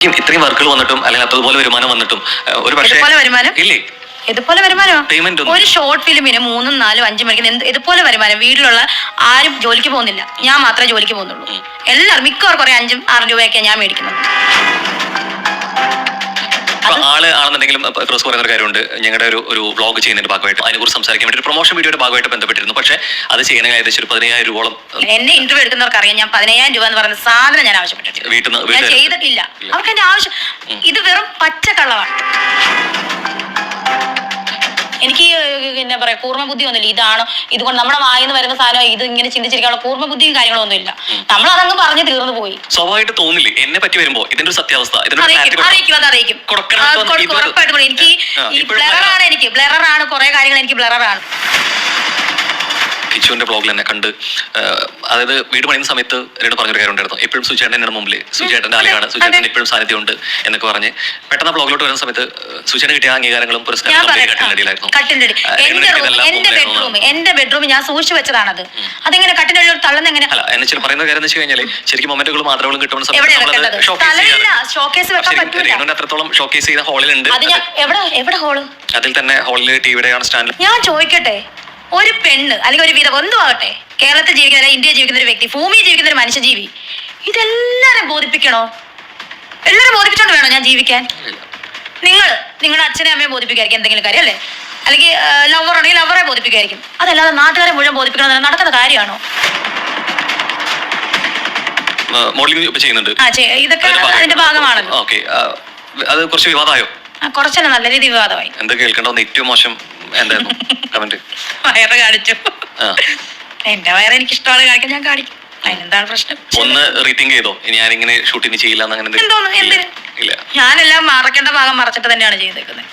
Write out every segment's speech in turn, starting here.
ഇത്രയും- ഇത്രയും വർക്കുകൾ വന്നിട്ടും അല്ലെങ്കിൽ അതുപോലെ വരുമാനം വന്നിട്ടും ഒരു പക്ഷേ ഇതുപോലെ വരുമാനം? ഇല്ലേ? ഇതുപോലെ വരുമാനം? ഒന്നും- ഒരു ഷോർട്ട് ഫിലിമിന് മൂന്നും നാലും അഞ്ചും മണിക്ക് എന്ത് ഇതുപോലെ വരുമാനം. വീട്ടിലുള്ള ആരും ജോലിക്ക് പോകുന്നില്ല. ഞാൻ മാത്രമേ ജോലിക്ക് പോകുന്നുള്ളൂ. എല്ലാവരും മിക്കവാറും കുറെ അഞ്ചും ആറും രൂപയൊക്കെ ഞാൻ മേടിക്കുന്നത്. ആൾ ആണെന്നുണ്ടെങ്കിലും ക്രോസ് പറയുന്ന ഒരു കാര്യമുണ്ട്. ഞങ്ങളുടെ ഒരു ഒരു വ്ളോഗ് ചെയ്യുന്നതിന്റെ ഭാഗമായിട്ട് അതിനെക്കുറിച്ച് സംസാരിക്കാൻ വേണ്ടി ഒരു പ്രൊമോഷൻ വീഡിയോയുടെ ഭാഗമായിട്ട് ബന്ധപ്പെട്ടിരുന്നു. പക്ഷേ അത് ചെയ്യുന്ന ഏകദേശം ഒരു പതിനയ്യായിരം രൂപയോളം എന്നെ ഇന്റർവ്യൂ എടുക്കുന്നവർക്ക് അറിയാം ഞാൻ പതിനയ്യായിരം രൂപ എന്ന് പറഞ്ഞ സാധനം ഞാൻ ആവശ്യപ്പെട്ടിട്ടില്ല. വീട്ടിൽ ഞാൻ ചെയ്തിട്ടില്ല. അവർക്ക് എന്റെ ആവശ്യം ഇത് വെറും പച്ചക്കള്ളമാണ് എനിക്ക് പിന്നെ പറയാ പൂർണ ബുദ്ധി ഒന്നുമില്ല. ഇതാണോ ഇതുകൊണ്ട് നമ്മുടെ വായിന്ന് വരുന്ന സാധനം ഇത് ഇങ്ങനെ ചിന്തിച്ചിരിക്കാനുള്ള പൂർണ ബുദ്ധിയും കാര്യങ്ങളൊന്നും ഇല്ല നമ്മൾ അതങ്ങ് പറഞ്ഞു തീർന്നു പോയി. സ്വാഭാവികമായിട്ട് തോന്നില്ല എന്നെ പറ്റി വരുമ്പോ ഇതിന്റെ ഒരു സത്യാവസ്ഥ അറിയിക്കും അറിയിക്കും അത് അറിയിക്കും ഉറപ്പായിട്ടും എനിക്ക് ബ്ലറാണ് എനിക്ക് ബ്ലറാണ് കുറെ കാര്യങ്ങൾ എനിക്ക് ബ്ലറാണ് കിച്ചുവിന്റെ ബ്ലോഗിൽ എന്നെ കണ്ട് അതായത് വീട് പണിയുന്ന സമയത്ത് എന്നോട് പറഞ്ഞൊരു കാര്യം ഉണ്ടായിരുന്നു. എപ്പോഴും സുചേട്ടൻ എന്റെ മുമ്പിൽ സുചേട്ടന്റെ ആലയാണ് സുചേട്ടൻ സാന്നിധ്യം ഉണ്ട് എന്നൊക്കെ പറഞ്ഞ് പെട്ടെന്ന് ബ്ലോഗിലോട്ട് വരുന്ന സമയത്ത് സുചേട്ടൻ കിട്ടിയ അംഗീകാരങ്ങളും പുരസ്കാരങ്ങളും എന്റെ ബെഡ്റൂം ഞാൻ സൂക്ഷിച്ചു വെച്ചതാണത്. അതെങ്ങനെ അടിയിൽ തള്ളുന്ന എങ്ങനെ അല്ല എന്നെ ചില പറയുന്ന കാര്യം എന്ന് വെച്ച് കഴിഞ്ഞാൽ ശരിക്കും മൊമെന്റുകൾ മാത്രകളും കിട്ടുന്ന സമയത്ത് അത്രത്തോളം ഷോക്കേസ് ചെയ്ത ഹാളിലുണ്ട് അതിൽ തന്നെ ഹോളിൽ ടിവിയുടെ സ്റ്റാൻഡ് ഞാൻ ചോദിക്കട്ടെ? ഒരു പെണ്ണ് അല്ലെങ്കിൽ ഒരു വിധം എന്തോ ആകട്ടെ കേരളത്തിൽ ജീവിക്കുന്ന അല്ലെങ്കിൽ ഇന്ത്യയിൽ ജീവിക്കുന്ന ഒരു വ്യക്തി ഭൂമിയിൽ ജീവിക്കുന്ന ഒരു മനുഷ്യജീവി ഇതെല്ലാരും ബോധിപ്പിക്കണോ? എല്ലാരും ബോധിപ്പിച്ചോണ്ട് വേണോ ഞാൻ ജീവിക്കാൻ? നിങ്ങൾ നിങ്ങളുടെ അച്ഛനെ അമ്മയെ ബോധിപ്പിക്കായിരിക്കും എന്തെങ്കിലും കാര്യം അല്ലേ? അല്ലെങ്കിൽ ലവർ ആണെങ്കിൽ ലവറെ ബോധിപ്പിക്കായിരിക്കും അതല്ലാതെ നാട്ടുകാരെ മുഴുവൻ ബോധിപ്പിക്കണം നടക്കുന്ന കാര്യമാണോ? മോഡലിംഗ് ചെയ്യുന്നുണ്ട്. ഇതൊക്കെ അതിന്റെ ഭാഗമാണല്ലോ. ഓക്കേ അത് കുറച്ച് വിവാദമായോ? കുറച്ചല്ല കുറച്ചെന്നെ നല്ല രീതി വിവാദമായി. എന്താ കേൾക്കേണ്ടത് ഏറ്റവും മോശം. എന്തായിരുന്നു? കമന്റ് വയറ് കാണിച്ചു. എന്റെ വയറ് എനിക്ക് ഇഷ്ടമാണ് കാണിക്കാൻ ഞാൻ കാണിക്കും. അതിനെന്താണ് പ്രശ്നം? ഒന്ന് റീത്തിങ് ചെയ്തോ? ഇനി ഞാനിങ്ങനെ ഷൂട്ടിങ് ചെയ്യില്ല എന്ന് അങ്ങനെ ഇല്ല. ഞാനെല്ലാം മറക്കേണ്ട ഭാഗം മറച്ചിട്ട് തന്നെയാണ് ചെയ്തേക്കുന്നത്.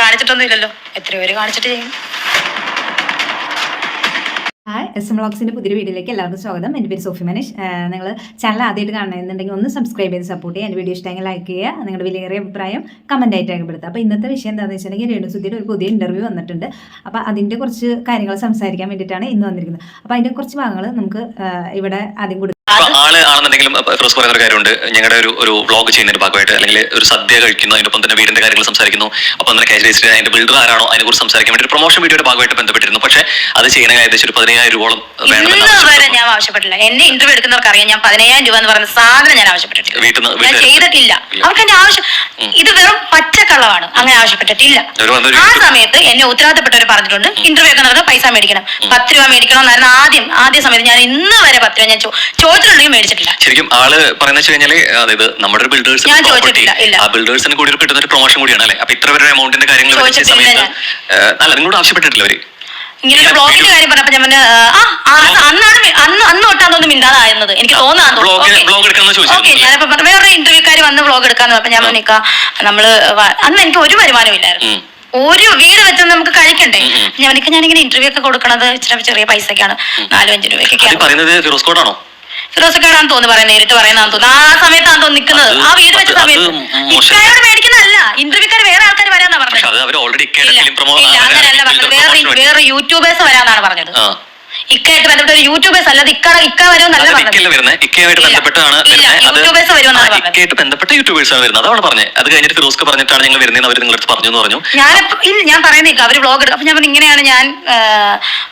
കാണിച്ചിട്ടൊന്നും ഇല്ലല്ലോ. എത്ര പേര് കാണിച്ചിട്ട് ചെയ്യും ഹായ് എസ് എം വ്ളോഗ്സിന്റെ പുതിയ വീഡിയോയിലേക്ക് എല്ലാവർക്കും സ്വാഗതം. എന്റെ പേര് സോഫി മനീഷ്. നിങ്ങൾ ചാനൽ ആദ്യമായിട്ട് കാണുന്നുണ്ടെങ്കിൽ ഒന്ന് സബ്സ്ക്രൈബ് ചെയ്ത് സപ്പോർട്ട് ചെയ്യുക. എന്റെ വീഡിയോ ഇഷ്ടമെങ്കിൽ ലൈക്ക് ചെയ്യുക. നിങ്ങളുടെ വിലയേറിയ അഭിപ്രായം കമന്റ് ആയിട്ട് രേഖപ്പെടുത്തുക. അപ്പോൾ ഇന്നത്തെ വിഷയം എന്താണെന്ന് വെച്ചിട്ടുണ്ടെങ്കിൽ രേണുസുദ്ധിയുടെ ഒരു പുതിയ ഇന്റർവ്യൂ വന്നിട്ടുണ്ട്. അപ്പോൾ അതിന്റെ കുറച്ച് കാര്യങ്ങൾ സംസാരിക്കാൻ വേണ്ടിയിട്ടാണ് ഇന്ന് വന്നിരിക്കുന്നത്. അപ്പോൾ അതിന്റെ കുറച്ച് ഭാഗങ്ങൾ നമുക്ക് ഇവിടെ ആദ്യം കൊടുക്കാം ഇപ്പൊ ആൾ ആണെന്നുണ്ടെങ്കിലും ഫിറോസ് പറയുന്ന ഒരു കാര്യമുണ്ട്. ഞങ്ങളുടെ ഒരു ഒരു വ്ളോഗ് ചെയ്യുന്നതിന്റെ ഭാഗമായിട്ട് അല്ലെങ്കിൽ ഒരു സദ്യ കഴിക്കുന്നു അതിനൊപ്പം തന്നെ വീടിന്റെ കാര്യങ്ങൾ സംസാരിക്കുന്നു. അപ്പം തന്നെ കാശ് രജിസ്റ്റർ അതിന്റെ ബിൽഡർ ആരാണോ അതിനെ കുറിച്ച് സംസാരിക്കാൻ വേണ്ടി ഒരു പ്രൊമോഷൻ വീഡിയോയുടെ ഭാഗമായിട്ട് ബന്ധപ്പെട്ടിരുന്നു. പക്ഷേ അത് ചെയ്യണമെങ്കിൽ ഏകദേശം ഒരു പതിനയ്യായിരം രൂപയോളം വേണമെന്ന്. ഞാൻ ആവശ്യപ്പെട്ടില്ല എന്നെ ഇന്റർവ്യൂ എടുക്കുന്നവർക്ക് അറിയാം ഞാൻ പതിനയ്യായിരം രൂപ എന്ന് പറയുന്ന സാധനം ഞാൻ ആവശ്യപ്പെട്ടിട്ടില്ല. വീട്ടിൽ ഞാൻ ചെയ്തിട്ടില്ല. അവർക്ക് എന്റെ ആവശ്യം ഇത് വെറും പച്ചക്കള്ളമാണ് അങ്ങനെ ആവശ്യപ്പെട്ടിട്ടില്ല. ആ സമയത്ത് എന്നെ ഉത്തരവാദിത്തപ്പെട്ടവർ പറഞ്ഞിട്ടുണ്ട്. ഇന്റർവ്യൂ ഒക്കെ നടന്ന പൈസ മേടിക്കണം. പത്ത് രൂപ മേടിക്കണം എന്നായിരുന്നു ആദ്യം. ആദ്യ സമയത്ത് ഞാൻ ഇന്ന് വരെ പത്ത് രൂപ ഞാൻ ചോദിച്ചിട്ടുണ്ടെങ്കിൽ മേടിച്ചിട്ടില്ല. ശരിക്കും ആൾ പറയുന്ന വെച്ച് കഴിഞ്ഞാൽ അതായത് നമ്മുടെ ഒരു ബിൽഡേഴ്സ് ഞാൻ ചോദിച്ചിട്ടില്ല. ആ ബിൽഡേഴ്സിന് കൂടി കിട്ടുന്ന ഒരു പ്രൊമോഷൻ കൂടിയാണ് അല്ലെ? അപ്പൊ ഇത്ര വരെ എമൗണ്ടിന്റെ കാര്യങ്ങൾ അല്ല നിങ്ങളോട് ആവശ്യപ്പെട്ടിട്ടില്ല അവർ. ഇങ്ങനെ ഒരു ബ്ലോഗിന്റെ കാര്യം പറഞ്ഞപ്പോ ഞാൻ ആ അന്നാണ് അന്ന് അന്ന് തൊട്ടാണ് തോന്നുന്നു മിണ്ടാതായിരുന്നത് എനിക്ക് ചോദിച്ചു ഓക്കെ ഞാനിപ്പോ പറഞ്ഞു വേറെ ഇന്റർവ്യൂക്കാർ വന്ന് ബ്ലോഗ് എടുക്കാന്ന് പറഞ്ഞപ്പോ ഞാൻ നിക്ക നമ്മൾ അന്ന് എനിക്ക് ഒരു വരുമാനം ഇല്ലായിരുന്നു. ഒരു വീട് വെച്ച് നമുക്ക് കഴിക്കണ്ടേ. ഞാൻ ഞാനിങ്ങനെ ഇന്റർവ്യൂ ഒക്കെ കൊടുക്കണത് ഇച്ചിരി ചെറിയ പൈസക്കാണ്. നാലും അഞ്ചു അത് രൂപയ്ക്കൊക്കെയാണ് പറയുന്നത് ഫിറോസ് കോഡാണോ ഫിറോസക്കാരാണെന്ന് തോന്നുന്നു പറയുന്നത് നേരിട്ട് പറയുന്നതാന്ന് തോന്നുന്നു ആ സമയത്താണ് തോന്നുന്നു നിൽക്കുന്നത് ആ വീട് വെച്ച സമയത്ത് മോശം. ഇക്കായോട് മേടിക്കുന്നതല്ല ഇന്റർവ്യൂക്കാർ വേറെ ആൾക്കാർ വരാന്നാ പറഞ്ഞത്. വേറെ വേറെ യൂട്യൂബേഴ്സ് വരാന്നാണ് പറഞ്ഞത്. ഇക്കയായിട്ട് ബന്ധപ്പെട്ട ഒരു യൂട്യൂബേഴ്സ് അല്ലാതെ ഇക്ക ഇക്ക വരും നല്ല ഇക്കയായിട്ട് യൂട്യൂബേഴ്സ് ബന്ധപ്പെട്ട ആണ് വരുന്നത്. അതാണ് പറഞ്ഞത്. അത് കഴിഞ്ഞിട്ട് ഫിറോസ്ക്ക് പറഞ്ഞിട്ടാണ് ഞങ്ങൾ വരുന്നത് അവർ പറഞ്ഞു എന്ന് പറഞ്ഞു. ഞാൻ ഞാൻ പറയുന്നില്ല അവർ വ്ളോഗ് എടുക്കും അപ്പൊ ഞാൻ ഇങ്ങനെയാണ് ഞാൻ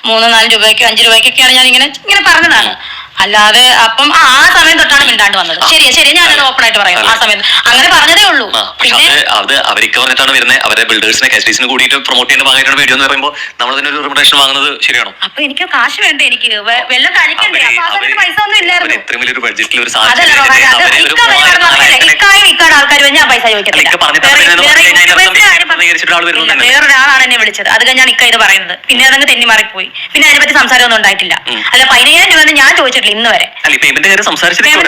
മൂന്ന് നാല് രൂപയ്ക്കോ അഞ്ച് രൂപയ്ക്കൊക്കെയാണ് ഞാൻ ഇങ്ങനെ ഇങ്ങനെ പറഞ്ഞതാണ്. അല്ലാതെ അപ്പം ആ സമയം തൊട്ടാണ് മിണ്ടാണ്ട് വന്നത്. ശരിയാ ശരി ഞാനത് ഓപ്പൺ ആയിട്ട് പറയാം ആ സമയത്ത്. അങ്ങനെ പറഞ്ഞതേ ഉള്ളൂ. പിന്നെ അത് അവർക്ക് പറഞ്ഞിട്ടാണ് വരുന്നത് അവരെ ബിൽഡേഴ്സിനെ കാസ്റ്റീസിന് കൂടിയിട്ട് പ്രൊമോട്ട് ചെയ്യുന്ന ഭാഗമായിട്ടാണ് വീഡിയോ എന്ന് പറയുമ്പോൾ നമ്മൾ അതിനൊരു ഒരു റെമുനേഷൻ വാങ്ങുന്നത് ശരിയാണോ? അപ്പൊ എനിക്ക് കാശ് വേണ്ടേ എനിക്ക്? വെ- വെള്ളം കഴിക്കണ്ടേ അപ്പൊ ആ സമയത്ത് പൈസ ഒന്നും ഇല്ലായിരുന്നു. ഇത്രയും വലിയൊരു ബഡ്ജറ്റിൽ ഒരു അതല്ല റോഹാൻ, അത് അവരെ ഒരു ഇക്ക വരെ മൂവായിരം പറഞ്ഞില്ലേ, നാലായിരത്തിനെ- ഇക്കാട് ആൾക്കാർ ഞാൻ പൈസ ചോദിക്കത്തില്ല. ഇക്ക പറഞ്ഞിട്ട് വേറെ- പറയുന്നത് വേറെ പറഞ്ഞു അതിനകത്ത് കാര്യം പറഞ്ഞ- പ്രതികരിച്ചിട്ട് ആൾ വരുന്നത് ഇല്ല, തന്നെ. വേറൊരാളാണ് എന്നെ വിളിച്ചത്. അത് കഴിഞ്ഞാണ് ഇക്ക ഇത് പറയുന്നത്. പിന്നെ അതങ്ങ് തെന്നി മാറിപ്പോയി. പിന്നെ അതിനെപ്പറ്റി സംസാരമൊന്നും ഉണ്ടായിട്ടില്ല. അല്ല പതിനയ്യായിരം രൂപ ഞാൻ ഞാൻ ചോദിച്ചിട്ടില്ല ഇന്ന് വരെ. അല്ല ഇപ്പൊ ഇവന്റെ കാര്യം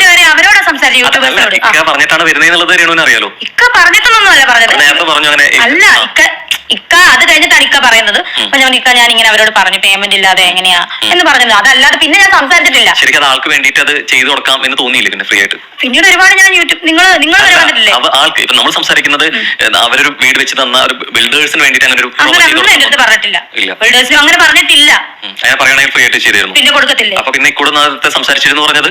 വരെ. അവരോടാ സംസാരിച്ചു യൂട്യൂബേഴ്സിനോട് ഇക്ക പറഞ്ഞിട്ടാണ് വരുന്നത് എന്നുള്ളത് രേണുവിന് അറിയാലോ. ഇക്ക പറഞ്ഞിട്ടൊന്നുമല്ല പറഞ്ഞത്. നേരത്തെ പറഞ്ഞു അങ്ങനെ അല്ല ഇക്ക ഇക്ക അത് കഴിഞ്ഞിട്ടാണ് ഇക്ക പറയുന്നത്. അപ്പൊ ഞാൻ ഇക്ക ഞാൻ ഇങ്ങനെ അവരോട് പറഞ്ഞു പേയ്മെന്റ് ഇല്ലാതെ എങ്ങനെയാ? എന്ന് പറഞ്ഞത് അതല്ലാതെ പിന്നെ ഞാൻ സംസാരിച്ചിട്ടില്ല. ശരിക്കും അത് ആൾക്ക് വേണ്ടിയിട്ട് അത് ചെയ്തു കൊടുക്കാം എന്ന് തോന്നിയില്ല പിന്നെ ഫ്രീ ആയിട്ട്? പിന്നീട് ഒരുപാട് ഞാൻ യൂട്യൂബ് നിങ്ങൾ നിങ്ങൾ വരെ വന്നിട്ടില്ലേ അവ- ആൾക്ക് ഇപ്പൊ നമ്മൾ സംസാരിക്കുന്നത് അവരൊരു വീട് വെച്ച് തന്ന ഒരു ബിൽഡേഴ്സിന് വേണ്ടിയിട്ട് അങ്ങനെ ഒരു അങ്ങനെ ചെയ്ത് ഒന്നും എന്റെ അടുത്ത് കൊടുക്കണം. പറഞ്ഞിട്ടില്ല. ഇല്ല. ബിൽഡേഴ്സിനും അങ്ങനെ പറഞ്ഞിട്ടില്ല. ഉം. അങ്ങനെ പറയുകയാണെങ്കിൽ ഫ്രീ ആയിട്ട് ചെയ്തിരുന്നു. പിന്നെ കൊടുക്കത്തില്ലേ? അപ്പൊ പിന്നെ ഇക്കൂടെ നേരത്തെ സംസാരിച്ചിരുന്നു പറഞ്ഞത്?